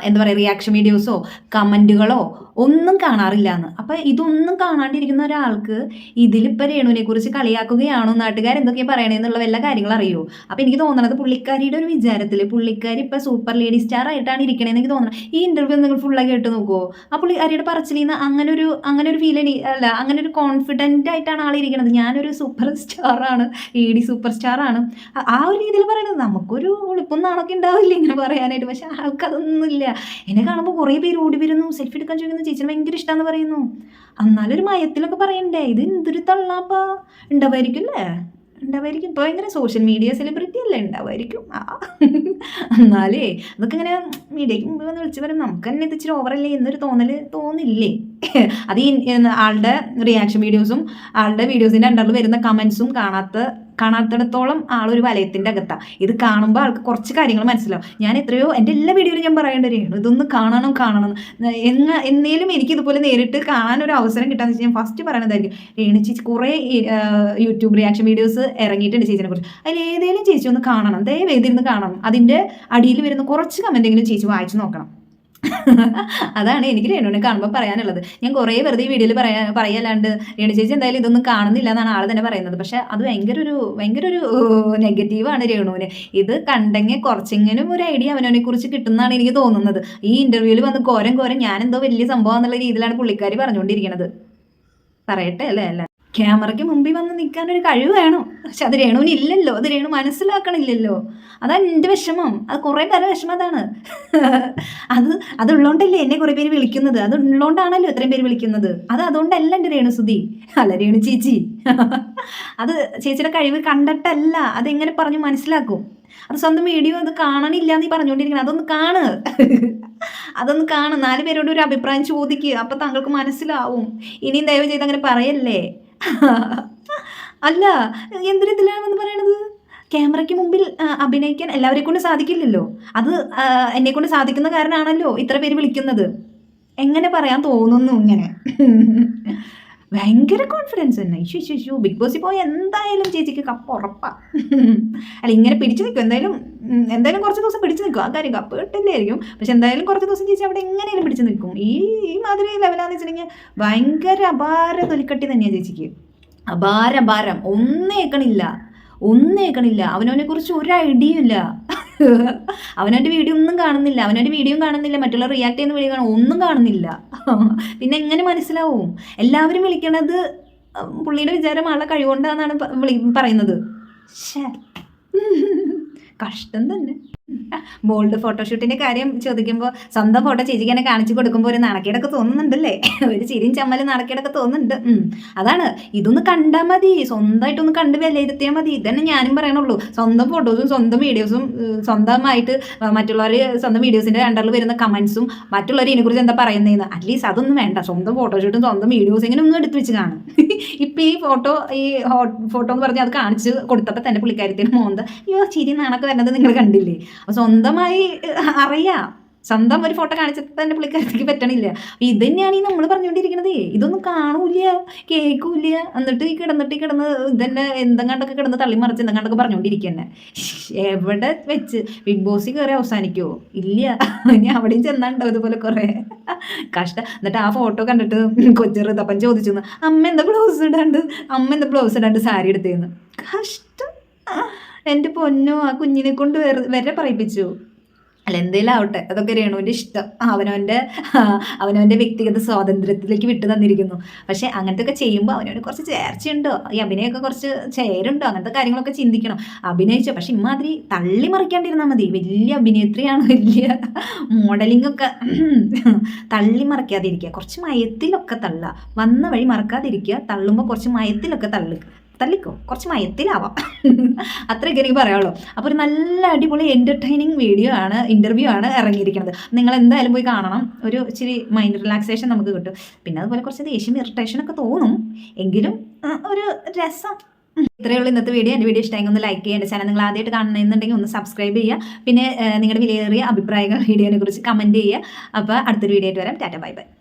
എന്താ പറയുക റിയാക്ഷൻ വീഡിയോസോ കമന്റുകളോ ഒന്നും കാണാറില്ല എന്ന് അപ്പം ഇതൊന്നും കാണാണ്ടിരിക്കുന്ന ഒരാൾക്ക് ഇതിലിപ്പോൾ രേണുവിനെ കുറിച്ച് കളിയാക്കുകയാണോ നാട്ടുകാർ എന്തൊക്കെയാണ് പറയണേന്നുള്ള എല്ലാ കാര്യങ്ങളും അറിയോ? അപ്പം എനിക്ക് തോന്നണത് പുള്ളിക്കാരിയുടെ ഒരു വിചാരത്തിൽ പുള്ളിക്കാരി ഇപ്പം സൂപ്പർ ലേഡി സ്റ്റാർ ആയിട്ടാണ് ഇരിക്കണേന്ന് എനിക്ക് തോന്നണം ഈ ഇന്റർവ്യൂ നിങ്ങൾ ഫുള്ളായി കേട്ട് നോക്കുമോ ആ പുള്ളിക്കാരിയുടെ പറച്ചിലിൽ നിന്ന് അങ്ങനെ ഒരു അങ്ങനെ ഒരു ഫീൽ അല്ല അങ്ങനെ ഒരു കോൺഫിഡന്റ് ആയിട്ടാണ് ആളിരിക്കണത് ഞാനൊരു സൂപ്പർ സ്റ്റാറാണ് ലേഡി സൂപ്പർ സ്റ്റാറാണ് ആ- ഒരു രീതിയിൽ പറയുന്നത് നമുക്കൊരു നാണൊക്കെ ഉണ്ടാവില്ല ഇങ്ങനെ പറയാനായിട്ട്. പക്ഷെ ആൾക്ക് അതൊന്നുമില്ല. എന്നെ കാണുമ്പോൾ കുറേ പേര് ഓടി വരുന്നു. സെൽഫി എടുക്കാൻ ചോദിക്കുന്നു ചേച്ചിന് ഭയങ്കര ഇഷ്ടമാണെന്ന് പറയുന്നു. എന്നാലും ഒരു മയത്തിലൊക്കെ പറയണ്ടേ ഇത് എന്തൊരു തള്ളാപ്പാ. ഉണ്ടാവായിരിക്കും അല്ലേ ഉണ്ടാവായിരിക്കും. ഇപ്പോൾ ഭയങ്കര സോഷ്യൽ മീഡിയ സെലിബ്രിറ്റി അല്ലേ? ഉണ്ടാവായിരിക്കും. ആ. എന്നാലേ അതൊക്കെ ഇങ്ങനെ മീഡിയയ്ക്ക് മുമ്പ് വന്ന് വിളിച്ച് പറയും. നമുക്ക് തന്നെ ഇത് ഇച്ചിരി ഓവറല്ലേ എന്നൊരു തോന്നൽ തോന്നില്ലേ? അത് ആളുടെ റിയാക്ഷൻ വീഡിയോസും ആളുടെ വീഡിയോസിന്റെ അണ്ടറിൽ വരുന്ന കമൻസും കാണാത്ത കാണാത്തിടത്തോളം ആളൊരു വലയത്തിന്റെ അകത്താണ് ഇത് കാണുമ്പോൾ ആൾക്ക് കുറച്ച് കാര്യങ്ങൾ മനസ്സിലാവും. ഞാൻ എത്രയോ എന്റെ എല്ലാ വീഡിയോയിലും ഞാൻ പറയേണ്ട രേണു ഇതൊന്ന് കാണണം കാണണം. എന്ന എന്നേലും എനിക്ക് ഇതുപോലെ നേരിട്ട് ഒരു അവസരം കിട്ടാന്ന് വെച്ചാൽ ഞാൻ ഫസ്റ്റ് പറയണതായിരിക്കും. രേണു ചേച്ചി കുറേ യൂട്യൂബ് റിയാക്ഷൻ വീഡിയോസ് ഇറങ്ങിയിട്ടുണ്ട് ചേച്ചിനെ കുറിച്ച്. അതിൽ ഏതെങ്കിലും ചേച്ചി ഒന്ന് കാണണം. ദയവേദിരുന്ന് കാണണം. അതിന്റെ അടിയിൽ വരുന്ന കുറച്ച് കമന്റെങ്കിലും ചേച്ചി വായിച്ചു നോക്കണം. അതാണ് എനിക്ക് രേണുവിനെ കാണുമ്പോൾ പറയാനുള്ളത്. ഞാൻ കുറേ വെറുതെ ഈ വീഡിയോയിൽ പറയാ പറയല്ലാണ്ട് രേണു ചേച്ചി എന്തായാലും ഇതൊന്നും കാണുന്നില്ല എന്നാണ് ആൾ തന്നെ പറയുന്നത്. പക്ഷെ അത് ഭയങ്കര ഒരു ഭയങ്കര ഒരു നെഗറ്റീവാണ് രേണുവിന്. ഇത് കണ്ടെങ്കിൽ കുറച്ചെങ്കിലും ഒരു ഐഡിയ അവനവനെ കുറിച്ച് കിട്ടുന്നതാണ് എനിക്ക് തോന്നുന്നത്. ഈ ഇന്റർവ്യൂവിൽ വന്ന് കോരം കോരം എന്തോ വലിയ സംഭവം എന്നുള്ള രീതിയിലാണ് പുള്ളിക്കാരി പറഞ്ഞുകൊണ്ടിരിക്കുന്നത് പറയട്ടെ അല്ലേ? അല്ല. ക്യാമറയ്ക്ക് മുമ്പിൽ വന്ന് നിൽക്കാൻ ഒരു കഴിവ് വേണം. പക്ഷെ അത് രേണുവിന് ഇല്ലല്ലോ അത് രേണു മനസ്സിലാക്കണില്ലല്ലോ. അതാണ് എന്റെ വിഷമം. അത് കുറേ പേരെ വിഷമം അതാണ്. അത് അതുള്ളതുകൊണ്ടല്ലേ എന്നെ കുറേ പേര് വിളിക്കുന്നത്. അത് ഉള്ളതുകൊണ്ടാണല്ലോ ഇത്രയും പേര് വിളിക്കുന്നത്. അത് അതുകൊണ്ടല്ല എന്റെ രേണുസുതി അല്ല രേണു ചേച്ചി. അത് ചേച്ചിയുടെ കഴിവ് കണ്ടിട്ടല്ല. അതെങ്ങനെ പറഞ്ഞ് മനസ്സിലാക്കും. അത് സ്വന്തം വീഡിയോ അത് കാണണില്ല എന്ന് പറഞ്ഞുകൊണ്ടിരിക്കണം. അതൊന്ന് കാണ്. അതൊന്ന് കാണ്. നാല് പേരോട് ഒരു അഭിപ്രായം ചോദിക്കുക അപ്പം താങ്കൾക്ക് മനസ്സിലാവും. ഇനിയും ദയവ് ചെയ്ത് അങ്ങനെ പറയല്ലേ. അല്ല എന്തൊരു ഇതിലാണെന്ന് പറയണത്? ക്യാമറയ്ക്ക് മുമ്പിൽ അഭിനയിക്കാൻ എല്ലാവരെ കൊണ്ട് സാധിക്കില്ലല്ലോ. അത് എന്നെ കൊണ്ട് സാധിക്കുന്ന കാരണമാണല്ലോ ഇത്ര പേര് വിളിക്കുന്നത്. എങ്ങനെ പറയാൻ തോന്നുന്നു ഇങ്ങനെ? ഭയങ്കര കോൺഫിഡൻസ് തന്നെ. ഇഷ്യൂ ഇഷ്യൂ ഇഷ്യൂ ബിഗ് ബോസിൽ പോയി എന്തായാലും ചേച്ചിക്ക് കപ്പ് ഉറപ്പാണ് അല്ല ഇങ്ങനെ പിടിച്ചു നിൽക്കും. എന്തായാലും എന്തായാലും കുറച്ച് ദിവസം പിടിച്ചു നിൽക്കും. ആ കാര്യം കപ്പ് കിട്ടില്ലായിരിക്കും. പക്ഷെ എന്തായാലും കുറച്ച് ദിവസം ചേച്ചി അവിടെ എങ്ങനെയും പിടിച്ചു നിൽക്കും. ഈ ഈ മാതിരി ലെവലാന്ന് വെച്ചിട്ടുണ്ടെങ്കിൽ ഭയങ്കര അപാര തൊലിക്കട്ടി തന്നെയാണ് ചേച്ചിക്ക്. അപാര ഒന്നേക്കണില്ല. ഒന്നേക്കണില്ല. അവനവനെ കുറിച്ച് ഒരു ഐഡിയ ഇല്ല. അവനവന്റെ വീഡിയോ ഒന്നും കാണുന്നില്ല. അവനവന്റെ വീഡിയോ കാണുന്നില്ല. മറ്റുള്ള റിയാക്ട് ചെയ്യുന്ന വീഡിയോ കാണും. ഒന്നും കാണുന്നില്ല. പിന്നെ എങ്ങനെ മനസ്സിലാവും? എല്ലാവരും വിളിക്കണത് പുള്ളിയുടെ വിചാരം ആളെ കഴിവുകൊണ്ടാണെന്നാണ് പറയുന്നത്. കഷ്ടം തന്നെ. ബോൾഡ് ഫോട്ടോഷൂട്ടിന്റെ കാര്യം ചോദിക്കുമ്പോൾ സ്വന്തം ഫോട്ടോ ചേച്ചിക്ക് തന്നെ കാണിച്ചു കൊടുക്കുമ്പോൾ ഒരു നാണക്കേടൊക്കെ തോന്നുന്നുണ്ടല്ലേ? ഒരു ചിരിയും ചമ്മലും നാണക്കേടൊക്കെ തോന്നുന്നുണ്ട്. അതാണ്. ഇതൊന്ന് കണ്ടാൽ മതി. സ്വന്തമായിട്ടൊന്ന് കണ്ട് വിലയിരുത്തിയാൽ മതി. ഇതന്നെ ഞാനും പറയണുള്ളൂ. സ്വന്തം ഫോട്ടോസും സ്വന്തം വീഡിയോസും സ്വന്തമായിട്ട് മറ്റുള്ളവർ സ്വന്തം വീഡിയോസിന്റെ അണ്ടറിൽ വരുന്ന കമന്റ്സും മറ്റുള്ളവർ ഇതിനെക്കുറിച്ച് എന്താ പറയുന്നതെന്ന് അറ്റ്ലീസ്റ്റ് അതൊന്നും വേണ്ട. സ്വന്തം ഫോട്ടോഷൂട്ടും സ്വന്തം വീഡിയോസ് ഇങ്ങനെ ഒന്നും എടുത്ത് വെച്ച് കാണും. ഇപ്പം ഈ ഫോട്ടോ ഈ ഫോട്ടോ എന്ന് പറഞ്ഞാൽ അത് കാണിച്ച് കൊടുത്തപ്പോൾ തന്നെ പുള്ളിക്കാരത്തിന് മോന്ത അയ്യോ ചിരി നാണൊക്കെ വരുന്നത് നിങ്ങൾ കണ്ടില്ലേ? അപ്പോൾ സ്വന്തമായി അറിയാം. സ്വന്തം ഒരു ഫോട്ടോ കാണിച്ചിട്ട് തന്നെ പുള്ളിക്കാരത്തേക്ക് പറ്റണില്ല. അപ്പൊ ഇത് തന്നെയാണ് ഈ നമ്മൾ പറഞ്ഞുകൊണ്ടിരിക്കുന്നത് ഇതൊന്നും കാണൂല കേൾക്കൂല എന്നിട്ട് ഈ കിടന്നിട്ട് ഈ കിടന്ന് ഇതന്നെ എന്തെങ്ങാണ്ടൊക്കെ കിടന്ന് തള്ളി മറിച്ച് കണ്ടൊക്കെ പറഞ്ഞുകൊണ്ടിരിക്കന്നെ എവിടെ വെച്ച്? ബിഗ് ബോസിൽ കയറി അവസാനിക്കുമോ ഇല്ല. ഇനി അവിടെയും ചെന്നാണ്ടോ ഇതുപോലെ കുറേ? കഷ്ടം. എന്നിട്ട് ആ ഫോട്ടോ കണ്ടിട്ട് കൊച്ചെറുതപ്പൻ ചോദിച്ചു അമ്മ എന്താ ബ്ലൗസ് ഇടാണ്ട്? അമ്മ എന്താ ബ്ലൗസ് ഇടാണ്ട് സാരി എടുത്തേന്ന്? കഷ്ടം. എന്റെ പൊന്നോ ആ കുഞ്ഞിനെ കൊണ്ട് വരെ പറയിപ്പിച്ചു. അല്ല എന്തേലും ആവട്ടെ അതൊക്കെ രേണുവിന്റെ ഇഷ്ടം. അവനവന്റെ അവനവന്റെ വ്യക്തിഗത സ്വാതന്ത്ര്യത്തിലേക്ക് വിട്ടു തന്നിരിക്കുന്നു. പക്ഷേ അങ്ങനത്തെ ഒക്കെ ചെയ്യുമ്പോൾ അവനവന് കുറച്ച് ചേർച്ചയുണ്ടോ? ഈ അഭിനയൊക്കെ കുറച്ച് ചേരുണ്ടോ? അങ്ങനത്തെ കാര്യങ്ങളൊക്കെ ചിന്തിക്കണം. അഭിനയിച്ചോ? പക്ഷെ ഇമാതിരി തള്ളി മറിക്കാണ്ടിരുന്നാൽ മതി. വലിയ അഭിനേത്രിയാണ് വലിയ മോഡലിംഗ് ഒക്കെ തള്ളി മറിക്കാതിരിക്കുക. കുറച്ച് മയത്തിലൊക്കെ തള്ളുക. വന്ന വഴി മറക്കാതിരിക്കുക. തള്ളുമ്പോൾ കുറച്ച് മയത്തിലൊക്കെ തള്ളുക തള്ളിക്കോ കുറച്ച് മയത്തിലാവാം. അത്രയൊക്കെ എനിക്ക് പറയാനുള്ളൂ. അപ്പോൾ ഒരു നല്ല അടിപൊളി എന്റർടൈനിങ് വീഡിയോ ആണ് ഇന്റർവ്യൂ ആണ് ഇറങ്ങിയിരിക്കുന്നത്. നിങ്ങൾ എന്തായാലും പോയി കാണണം. ഒരു ഇച്ചിരി മൈൻഡ് റിലാക്സേഷൻ നമുക്ക് കിട്ടും. പിന്നെ അതുപോലെ കുറച്ച് ദേഷ്യം ഇറിറ്റേഷൻ ഒക്കെ തോന്നും. എങ്കിലും ഒരു രസം. ഇത്രയേ ഉള്ളൂ ഇന്നത്തെ വീഡിയോ എന്റെ വീഡിയോ ഇഷ്ടമെങ്കിൽ ഒന്ന് ലൈക്ക് ചെയ്യുക. എന്റെ ചാനൽ നിങ്ങൾ ആദ്യമായിട്ട് കാണണമെന്നുണ്ടെങ്കിൽ ഒന്ന് സബ്സ്ക്രൈബ് ചെയ്യുക. പിന്നെ നിങ്ങളുടെ വിലയേറിയ അഭിപ്രായങ്ങൾ വീഡിയോനെ കുറിച്ച് കമന്റ് ചെയ്യുക. അപ്പോൾ അടുത്തൊരു വീഡിയോ ആയിട്ട് വരാം. Tata bye bye